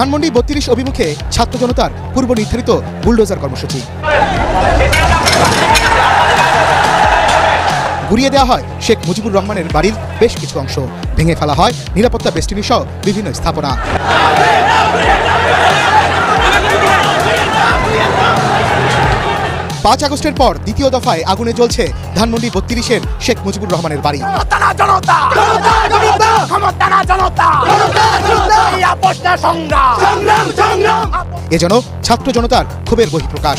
ধানমন্ডি বত্রিশ অভিমুখে ছাত্র জনতার পূর্ব নির্ধারিত বুলডোজার কর্মসূচি। ঘুরিয়ে দেওয়া হয় শেখ মুজিবুর রহমানের বাড়ির বেশ কিছু অংশ। ভেঙে ফেলা হয় নিরাপত্তা বেষ্টিনী সহ বিভিন্ন স্থাপনা। পাঁচ আগস্টের পর দ্বিতীয় দফায় আগুনে জ্বলছে ধানমন্ডি বত্রিশের শেখ মুজিবুর রহমানের বাড়ি। জনতা! না জনতা! জনতা! ক্ষমতা না জনতা! এই আপোষটা সংগ্রাম! সংগ্রাম সংগ্রাম! এ যেন ছাত্র জনতার ক্ষোভের বহিঃপ্রকাশ।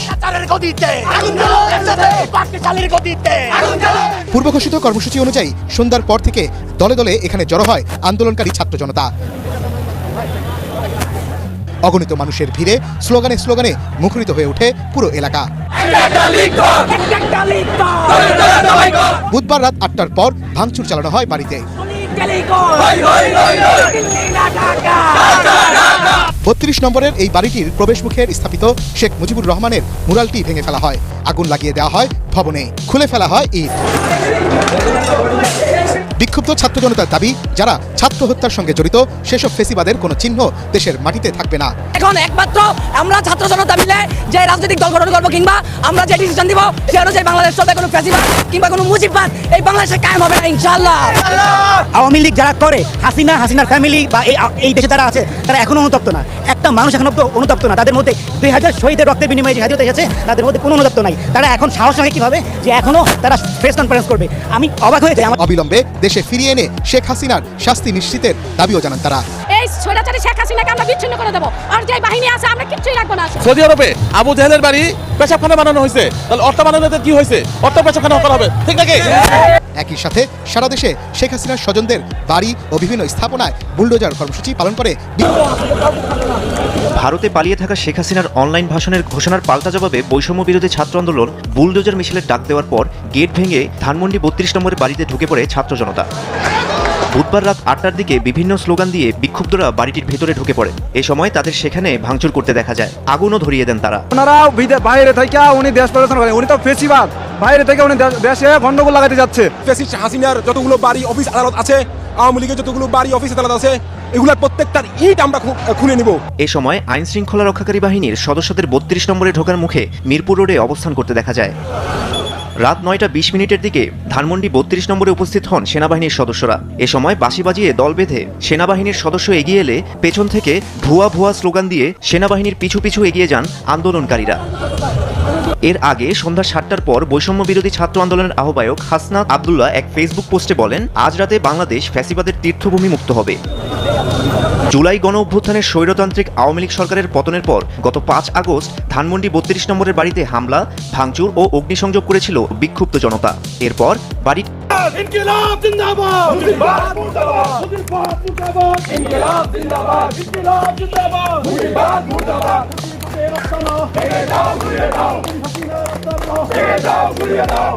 পূর্ব ঘোষিত কর্মসূচি অনুযায়ী সন্ধ্যার পর থেকে দলে দলে এখানে জড়ো হয় আন্দোলনকারী ছাত্র জনতা। অগণিত মানুষের ভিড়ে স্লোগানে স্লোগানে মুখরিত হয়ে ওঠে পুরো এলাকা। বুধবার রাত আটটার পর ভাঙচুর চালানো হয় বাড়িতে। বত্রিশ নম্বরের এই বাড়িটির প্রবেশ প্রবেশমুখের স্থাপিত শেখ মুজিবুর রহমানের মুরালটি ভেঙে ফেলা হয়। আগুন লাগিয়ে দেওয়া হয় ভবনে। খুলে ফেলা হয় ইট। বিক্ষুব্ধ ছাত্র জনতার দাবি, যারা ছাত্র হত্যার সঙ্গে জড়িত, সেসব ফেসিবাদের কোনো চিহ্ন দেশের মাটিতে থাকবে না। এখন একমাত্র আমরা ছাত্র জনতা মিলে যে রাজনৈতিক দল গঠন করব কিংবা আমরা যে ডিসিশন দিব, সে অনুযায়ী বাংলাদেশ চলবে কোনো ফেসিবাদ কিংবা কোনো মুজিববাদ, এই বাংলাদেশে কায়েম হবে না ইনশাল্লাহ আওয়ামী লীগ যারা করে হাসিনা হাসিনার ফ্যামিলি বা এই এই দেশে যারা আছে তারা এখনও অনুতপ্ত না। একটা মানুষ এখনও অনুতপ্ত না। তাদের মধ্যে দুই হাজার শহীদের রক্তের বিনিময়ে যে স্বাধীনতা এসেছে তাদের মধ্যে কোনো অনুতপ্ত নাই। তারা এখন সাহস রাখে কীভাবে? যে এখনও তারা প্রেস কনফারেন্স করবে। আমি অবাক হয়ে যাই। আমার অবিলম্বে দেশে ফিরিয়ে এনে শেখ হাসিনার শাস্তি নিশ্চিতের দাবিও জানান তারা। এই স্বৈরাচারী শেখ হাসিনাকে আমরা বিচ্ছিন্ন করে দেবো। আর যে বাহিনী আছে আমরা কিচ্ছুই রাখব না। সৌদি আরবে আবু জাহেলের বাড়ি পেশাবখানা বানানো হয়েছে। তাহলে অর্থ বানানোতে কি হয়েছে? অর্থ পেশাবখানা করা হবে। ঠিক নাকি? একই সাথে সারা দেশে শেখ হাসিনার স্বজনদের বাড়ি ও বিভিন্ন স্থাপনায় বুলডোজার কর্মসূচি পালন করে ভারতে পালিয়ে থাকা শেখ হাসিনার অনলাইন ভাষণের ঘোষণার পাল্টা জবাবে বৈষম্য বিরোধী ছাত্র আন্দোলন বুলডোজার মিছিলের ডাক দেওয়ার পর গেট ভেঙে ধানমন্ডি বত্রিশ নম্বরের বাড়িতে ঢুকে পড়ে ছাত্র জনতা। বুধবার রাত আটটার দিকে বিভিন্ন স্লোগান দিয়ে বিক্ষুব্ধরা বাড়িটির ভেতরে ঢুকে পড়ে। এ সময় তাদের সেখানে ভাঙচুর করতে দেখা যায়। আগুনও ধরিয়ে দেন তারা। ওনারা বাইরে থেকে উনি দেশ প্রদর্শন করেন। উনি তো ফেসিবাদ। বাইরে থেকে উনি দেশে গন্ডগোল লাগাতে যাচ্ছে। ফেসিস্ট হাসিনার যতগুলো বাড়ি অফিস আদালত আছে আওয়ামী লীগের যতগুলো বাড়ি অফিস আদালত আছে এগুলোর প্রত্যেকটার ইট আমরা খুলে নিব। এ সময় আইন শৃঙ্খলা রক্ষাকারী বাহিনীর সদস্যদের বত্রিশ নম্বরে ঢোকার মুখে মিরপুর রোডে অবস্থান করতে দেখা যায়। রাত নয়টা বিশ মিনিটের দিকে ধানমন্ডি বত্রিশ নম্বরে উপস্থিত হন সেনাবাহিনীর সদস্যরা। এ সময় বাঁশি বাজিয়ে দল বেঁধে সেনাবাহিনীর সদস্য এগিয়ে এলে পেছন থেকে ভুয়া ভুয়া স্লোগান দিয়ে সেনাবাহিনীর পিছু পিছু এগিয়ে যান আন্দোলনকারীরা। এর আগে সন্ধ্যা সাতটার পর বৈষম্য বিরোধী ছাত্র আন্দোলনের আহ্বায়ক হাসনাত আবদুল্লাহ এক ফেসবুক পোস্টে বলেন, আজ রাতে বাংলাদেশ ফ্যাসিবাদের তীর্থভূমি মুক্ত হবে। জুলাই গণ অভ্যুত্থানের স্বৈরতান্ত্রিক আওয়ামী লীগ সরকারের পতনের পর গত পাঁচ আগস্ট ধানমন্ডি বত্রিশ নম্বরের বাড়িতে হামলা, ভাঙচুর ও অগ্নিসংযোগ করেছিল বিক্ষুব্ধ জনতা। এরপর বাড়ি ইনকিলাব ভেঙে দাও ঘুরিয়ে দাও ভেঙে দাও ঘুরিয়ে দাও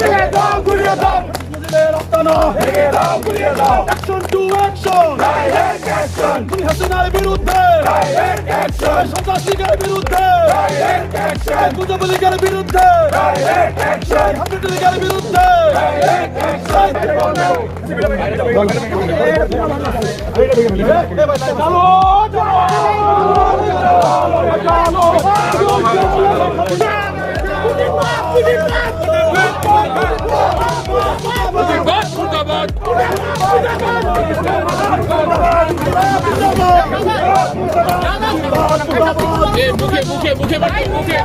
ভেঙে দাও ঘুরিয়ে দাও ভেঙে দাও ঘুরিয়ে দাও action to action direct action তুমি হাসিনার বিরুদ্ধে ডাইরেক্ট অ্যাকশন সন্ত্রাসীদের বিরুদ্ধে ডাইরেক্ট অ্যাকশন গুজবলীগের বিরুদ্ধে ডাইরেক্ট অ্যাকশন হামলাদের বিরুদ্ধে ডাইরেক্ট অ্যাকশন চালো মুখে মুখে মুখে মুখে